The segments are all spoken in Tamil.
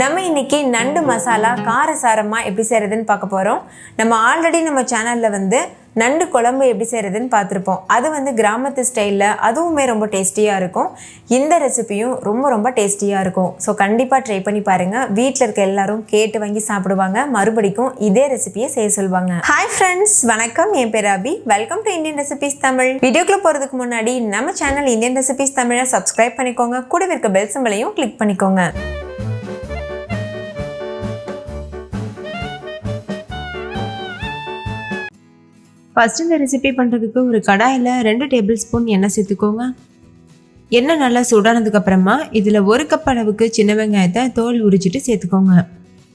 நம்ம இன்னைக்கு நண்டு மசாலா காரசாரமாக எப்படி செய்கிறதுன்னு பார்க்க போகிறோம் நம்ம ஆல்ரெடி நம்ம சேனலில் வந்து நண்டு குழம்பு எப்படி செய்கிறதுன்னு பார்த்துருப்போம். அது வந்து கிராமத்து ஸ்டைலில் அதுவுமே ரொம்ப டேஸ்டியாக இருக்கும். இந்த ரெசிபியும் ரொம்ப ரொம்ப டேஸ்டியாக இருக்கும். ஸோ கண்டிப்பாக ட்ரை பண்ணி பாருங்கள் வீட்டில் இருக்க எல்லாரும் கேட்டு வாங்கி சாப்பிடுவாங்க. மறுபடிக்கும் இதே ரெசிபியை செய்ய சொல்லுவாங்க ஹாய் ஃப்ரெண்ட்ஸ் வணக்கம். என் பேர் Abi. Welcome to Indian recipes Tamil வீடியோக்குள்ளே போகிறதுக்கு முன்னாடி நம்ம சேனல் இந்தியன் ரெசிபிஸ் தமிழை சப்ஸ்கிரைப் பண்ணிக்கோங்க. கூடவே இருக்க பெல் சிம்பிளையும் கிளிக் பண்ணிக்கோங்க. ஃபஸ்ட்டு இந்த ரெசிபி பண்ணுறதுக்கு ஒரு கடாயில் ரெண்டு டேபிள் ஸ்பூன் எண்ணெய் சேர்த்துக்கோங்க. எண்ணெய் நல்லா சூடானதுக்கப்புறமா இதில் ஒரு கப் அளவுக்கு சின்ன வெங்காயத்தை தோல் உரிச்சிட்டு சேர்த்துக்கோங்க.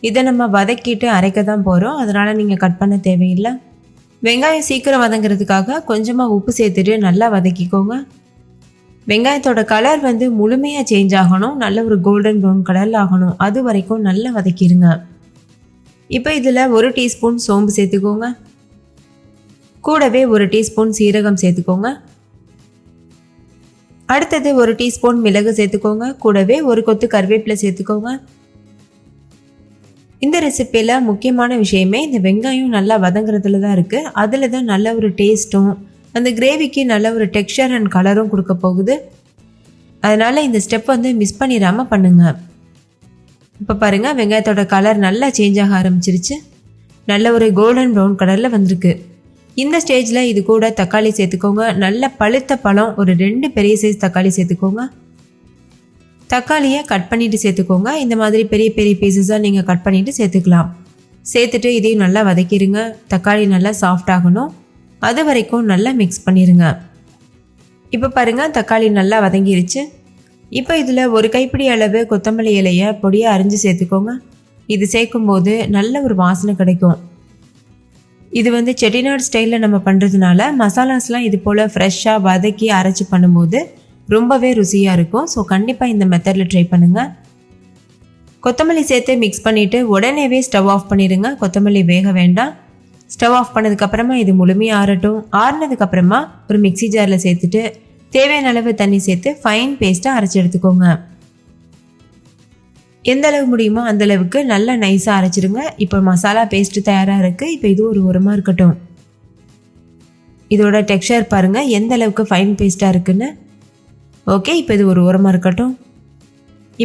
இதை நம்ம வதக்கிட்டு அரைக்க தான் போகிறோம் அதனால் நீங்கள் கட் பண்ண தேவையில்லை. வெங்காயம் சீக்கிரம் வதங்கிறதுக்காக கொஞ்சமாக உப்பு சேர்த்துட்டு நல்லா வதக்கிக்கோங்க. வெங்காயத்தோட கலர் வந்து முழுமையாக சேஞ்ச் ஆகணும். நல்ல ஒரு கோல்டன் ப்ரௌன் கலரில் ஆகணும். அது வரைக்கும் நல்லா வதக்கிடுங்க இப்போ இதில் ஒரு டீஸ்பூன் சோம்பு சேர்த்துக்கோங்க. கூடவே ஒரு டீஸ்பூன் சீரகம் சேர்த்துக்கோங்க. அடுத்தது ஒரு டீஸ்பூன் மிளகு சேர்த்துக்கோங்க. கூடவே ஒரு கொத்து கருவேப்பிலை சேர்த்துக்கோங்க. இந்த ரெசிப்பியில் முக்கியமான விஷயமே இந்த வெங்காயம் நல்லா வதங்குறதுல தான் இருக்குது அதில் தான் நல்ல ஒரு டேஸ்ட்டும் அந்த கிரேவிக்கு நல்ல ஒரு டெக்ஸ்சர் அண்ட் கலரும் கொடுக்க போகுது. அதனால் இந்த ஸ்டெப் வந்து மிஸ் பண்ணிடாமல் பண்ணுங்கள் இப்போ பாருங்கள் வெங்காயத்தோட கலர் நல்லா சேஞ்ச் ஆக ஆரம்பிச்சிருச்சு. நல்ல ஒரு கோல்டன் ப்ரௌன் கலரில் வந்திருக்கு. இந்த ஸ்டேஜில் இது கூட தக்காளி சேர்த்துக்கோங்க. நல்ல பழுத்த பழம் ஒரு ரெண்டு பெரிய சைஸ் தக்காளி சேர்த்துக்கோங்க. தக்காளியை கட் பண்ணிவிட்டு சேர்த்துக்கோங்க. இந்த மாதிரி பெரிய பெரிய பீசஸாக நீங்கள் கட் பண்ணிவிட்டு சேர்த்துக்கலாம். சேர்த்துட்டு இதையும் நல்லா வதக்கிடுங்க தக்காளி நல்லா சாஃப்ட் ஆகணும். அது வரைக்கும் நல்லா மிக்ஸ் பண்ணிடுங்க இப்போ பாருங்கள் தக்காளி நல்லா வதங்கிருச்சு. இப்போ இதில் ஒரு கைப்பிடி அளவு கொத்தமல்லி இலையை பொடியாக அரிஞ்சு சேர்த்துக்கோங்க. இது சேர்க்கும்போது நல்ல ஒரு வாசனை கிடைக்கும். இது வந்து செட்டிநாடு ஸ்டைலில் நம்ம பண்ணுறதுனால மசாலாஸ்லாம் இது போல் ஃப்ரெஷ்ஷாக வதக்கி அரைச்சி பண்ணும்போது ரொம்பவே ருசியாக இருக்கும். ஸோ கண்டிப்பாக இந்த மெத்தடில் ட்ரை பண்ணுங்கள் கொத்தமல்லி சேர்த்து மிக்ஸ் பண்ணிவிட்டு உடனேவே ஸ்டவ் ஆஃப் பண்ணிடுங்க. கொத்தமல்லி வேக வேண்டாம். ஸ்டவ் ஆஃப் பண்ணதுக்கப்புறமா இது முழுமையாக ஆறட்டும். ஆறுனதுக்கப்புறமா ஒரு மிக்சி ஜாரில் சேர்த்துட்டு தேவையான அளவு தண்ணி சேர்த்து ஃபைன் பேஸ்ட்டாக அரைச்சி எடுத்துக்கோங்க. எந்த அளவு முடியுமோ அந்த அளவுக்கு நல்லா நைஸாக அரைச்சிடுங்க இப்போ மசாலா பேஸ்ட்டு தயாராக இருக்குது இப்போ இது ஒரு உரமாக இருக்கட்டும். இதோட டெக்ஸ்சர் பாருங்கள் எந்த அளவுக்கு ஃபைன் பேஸ்ட்டாக இருக்குன்னு. ஓகே இப்போ இது ஒரு உரமாக இருக்கட்டும்.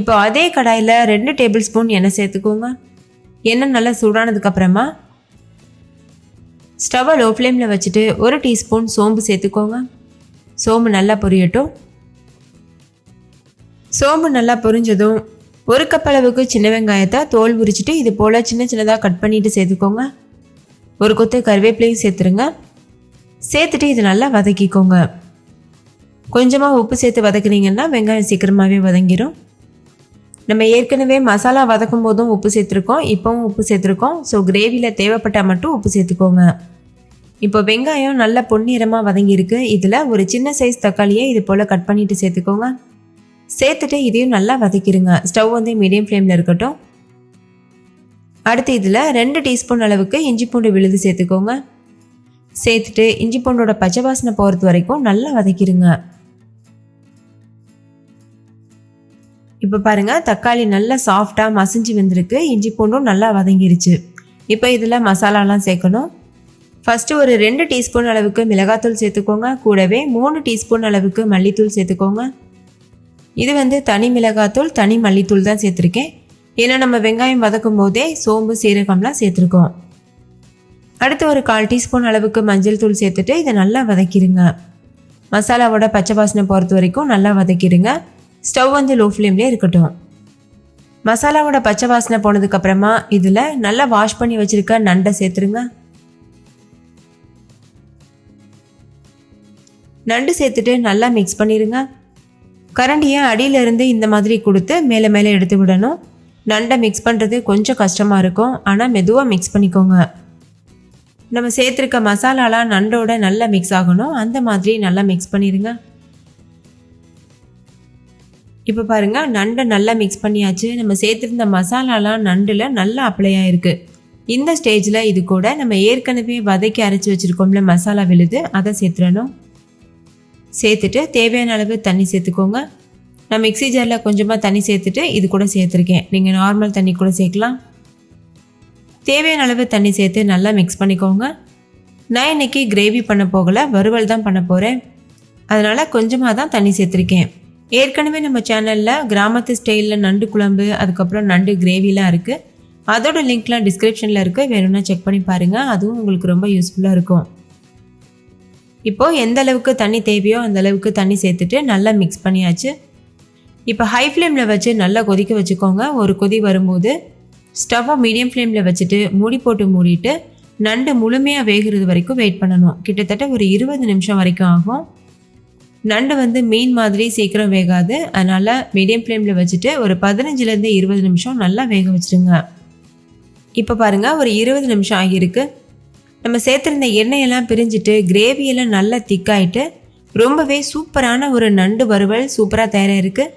இப்போ அதே கடாயில் ரெண்டு டேபிள் ஸ்பூன் எண்ணெய் சேர்த்துக்கோங்க. எண்ணெய் நல்லா சூடானதுக்கப்புறமா ஸ்டவ்வை லோ ஃப்ளேமில் வச்சுட்டு ஒரு டீஸ்பூன் சோம்பு சேர்த்துக்கோங்க. சோம்பு நல்லா பொரியட்டும். சோம்பு நல்லா பொரிஞ்சதும் ஒரு கப் அளவுக்கு சின்ன வெங்காயத்தை தோல் உரிச்சிட்டு இது போல் சின்ன சின்னதாக கட் பண்ணிவிட்டு சேர்த்துக்கோங்க. ஒரு கொத்து கருவேப்பிலையும் சேர்த்துருங்க. சேர்த்துட்டு இது நல்லா வதக்கிக்கோங்க. கொஞ்சமாக உப்பு சேர்த்து வதக்குனீங்கன்னா வெங்காயம் சீக்கிரமாகவே வதங்கிடும் நம்ம ஏற்கனவே மசாலா வதக்கும் போதும் உப்பு சேர்த்துருக்கோம் இப்போவும் உப்பு சேர்த்துருக்கோம். ஸோ கிரேவியில் தேவைப்பட்டால் மட்டும் உப்பு சேர்த்துக்கோங்க. இப்போ வெங்காயம் நல்லா பொன்னிறமாக வதங்கியிருக்கு. இதில் ஒரு சின்ன சைஸ் தக்காளியை இது போல் கட் பண்ணிவிட்டு சேர்த்துக்கோங்க. சேர்த்துட்டு இதையும் நல்லா வதக்கிடுங்க. ஸ்டவ் வந்து மீடியம் ஃப்ளேமில் இருக்கட்டும். அடுத்து இதில் ரெண்டு டீஸ்பூன் அளவுக்கு இஞ்சி பூண்டு விழுது சேர்த்துக்கோங்க. சேர்த்துட்டு இஞ்சி பூண்டோட பச்சை வாசனை போகிறது வரைக்கும் நல்லா வதக்கிடுங்க. இப்போ பாருங்கள் தக்காளி நல்லா சாஃப்டாக மசிஞ்சு வந்திருக்கு. இஞ்சி பூண்டும் நல்லா வதங்கிருச்சு. இப்போ இதில் மசாலாலாம் சேர்க்கணும். ஃபஸ்ட்டு ஒரு ரெண்டு டீஸ்பூன் அளவுக்கு மிளகாத்தூள் சேர்த்துக்கோங்க. கூடவே மூணு டீஸ்பூன் அளவுக்கு மல்லித்தூள் சேர்த்துக்கோங்க. இது வந்து தனி மிளகாத்தூள் தனி மல்லித்தூள் தான் சேர்த்துருக்கேன். ஏன்னா நம்ம வெங்காயம் வதக்கும் போதே சோம்பு சீரகம்லாம் சேர்த்துருக்கோம். அடுத்து ஒரு கால் டீஸ்பூன் அளவுக்கு மஞ்சள் தூள் சேர்த்துட்டு இதை நல்லா வதக்கிடுங்க மசாலாவோட பச்சை வாசனை போகிறது வரைக்கும் நல்லா வதக்கிடுங்க ஸ்டவ் வந்து லோ ஃப்ளேம்லேயே இருக்கட்டும். மசாலாவோட பச்சை வாசனை போனதுக்கப்புறமா இதில் நல்லா வாஷ் பண்ணி வச்சுருக்க நண்டை சேர்த்துருங்க. நண்டு சேர்த்துட்டு நல்லா மிக்ஸ் பண்ணிடுங்க கரண்டியை அடியிலிருந்து இந்த மாதிரி கொடுத்து மேலே மேலே எடுத்து விடணும்? நண்டை மிக்ஸ் பண்ணுறது கொஞ்சம் கஷ்டமாக இருக்கும். ஆனால் மெதுவாக மிக்ஸ் பண்ணிக்கோங்க. நம்ம சேர்த்துருக்க மசாலாலாம் நண்டோட நல்லா மிக்ஸ் ஆகணும். அந்த மாதிரி நல்லா மிக்ஸ் பண்ணிடுங்க இப்போ பாருங்கள் நண்டை நல்லா மிக்ஸ் பண்ணியாச்சு. நம்ம சேர்த்துருந்த மசாலாலாம் நண்டில் நல்லா அப்ளை ஆயிருக்கு. இந்த ஸ்டேஜில் இது கூட நம்ம ஏற்கனவே வதக்கி அரைச்சி வச்சுருக்கோம்ல மசாலா விழுது அதை சேர்த்துடணும். சேர்த்துட்டு தேவையான அளவு தண்ணி சேர்த்துக்கோங்க. நான் மிக்ஸி ஜாரில் கொஞ்சமாக தண்ணி சேர்த்துட்டு இது கூட சேர்த்துருக்கேன். நீங்கள் நார்மல் தண்ணி கூட சேர்க்கலாம். தேவையான அளவு தண்ணி சேர்த்து நல்லா மிக்ஸ் பண்ணிக்கோங்க. நான் இன்னைக்கு கிரேவி பண்ண போகலை வறுவல் தான் பண்ண போகிறேன் அதனால் கொஞ்சமாக தான் தண்ணி சேர்த்துருக்கேன். ஏற்கனவே நம்ம சேனலில் கிராமத்து ஸ்டைலில் நண்டு குழம்பு அதுக்கப்புறம் நண்டு கிரேவிலாம் இருக்குது அதோட லிங்க்லாம் டிஸ்கிரிப்ஷனில் இருக்குது வேணும்னா செக் பண்ணி பாருங்கள் அதுவும் உங்களுக்கு ரொம்ப யூஸ்ஃபுல்லாக இருக்கும். இப்போது எந்த அளவுக்கு தண்ணி தேவையோ அந்த அளவுக்கு தண்ணி சேர்த்துட்டு நல்லா மிக்ஸ் பண்ணியாச்சு. இப்போ ஹை ஃப்ளேமில் வச்சு நல்லா கொதிக்க வச்சுக்கோங்க. ஒரு கொதி வரும்போது ஸ்டவ்வை மீடியம் ஃப்ளேமில் வச்சுட்டு மூடி போட்டு மூடிட்டு நண்டு முழுமையாக வேகிறது வரைக்கும் வெயிட் பண்ணணும். கிட்டத்தட்ட ஒரு இருபது நிமிஷம் வரைக்கும் ஆகும். நண்டு வந்து மீன் மாதிரி சீக்கிரம் வேகாது. அதனால் மீடியம் ஃப்ளேமில் வச்சுட்டு ஒரு பதினஞ்சுலேருந்து இருபது நிமிஷம் நல்லா வேக வச்சுருங்க இப்போ பாருங்கள் ஒரு இருபது நிமிஷம் ஆகியிருக்கு. நம்ம சேர்த்துருந்த எண்ணெயெல்லாம் பிரிஞ்சுட்டு கிரேவியெல்லாம் நல்லா திக்காயிட்டு ரொம்பவே சூப்பரான ஒரு நண்டு வறுவல் சூப்பராக தயாராக இருக்குது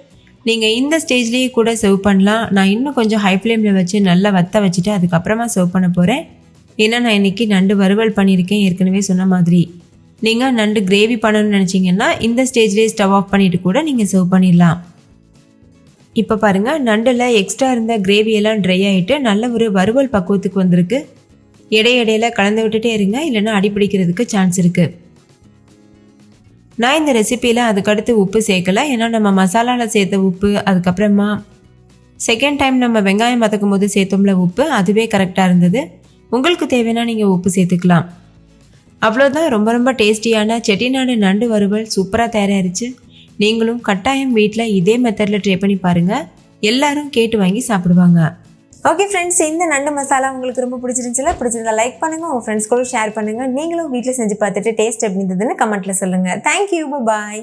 நீங்கள் இந்த ஸ்டேஜ்லேயே கூட சர்வ் பண்ணலாம். நான் இன்னும் கொஞ்சம் ஹை ஃப்ளேமில் வச்சு நல்லா வத்த வச்சுட்டு அதுக்கப்புறமா சர்வ் பண்ண போகிறேன் ஏன்னா நான் இன்றைக்கி நண்டு வறுவல் பண்ணியிருக்கேன் ஏற்கனவே சொன்ன மாதிரி. நீங்கள் நண்டு கிரேவி பண்ணணும்னு நினச்சிங்கன்னா இந்த ஸ்டேஜ்லேயே ஸ்டவ் ஆஃப் பண்ணிவிட்டு கூட நீங்கள் சர்வ் பண்ணிடலாம். இப்போ பாருங்கள் நண்டில் எக்ஸ்ட்ரா இருந்த கிரேவியெல்லாம் ட்ரை ஆகிட்டு நல்ல ஒரு வறுவல் பக்குவத்துக்கு வந்திருக்கு. இடையிடையில் கலந்து விட்டுட்டே இருங்க இல்லைன்னா அடிப்பிடிக்கிறதுக்கு சான்ஸ் இருக்குது நான் இந்த ரெசிப்பியில் அதுக்கடுத்து உப்பு சேர்க்கல. ஏன்னா நம்ம மசாலாவில் சேர்த்த உப்பு அதுக்கப்புறமா செகண்ட் டைம் நம்ம வெங்காயம் வதக்கும் போது சேர்த்தோம்ல உப்பு அதுவே கரெக்டாக இருந்தது. உங்களுக்கு தேவைன்னா நீங்கள் உப்பு சேர்த்துக்கலாம். அவ்வளோதான் ரொம்ப ரொம்ப டேஸ்டியான செட்டிநாடு நண்டு வறுவல் சூப்பராக தயாராகிருச்சு நீங்களும் கட்டாயம் வீட்டில் இதே மெத்தடில் ட்ரை பண்ணி பாருங்கள் எல்லாரும் கேட்டு வாங்கி சாப்பிடுவாங்க. ஓகே ஃப்ரெண்ட்ஸ் இந்த நண்டு மசாலா உங்களுக்கு ரொம்ப பிடிச்சிருந்துச்சுல பிடிச்சிருந்தா லைக் பண்ணுங்கள் உங்கள் ஃப்ரெண்ட்ஸ் கூட ஷேர் பண்ணுங்கள் நீங்களும் வீட்டில் செஞ்சு பார்த்துட்டு டேஸ்ட் எப்படி இருந்ததுன்னு கமெண்ட்டில் சொல்லுங்கள் தேங்க்யூ பாய்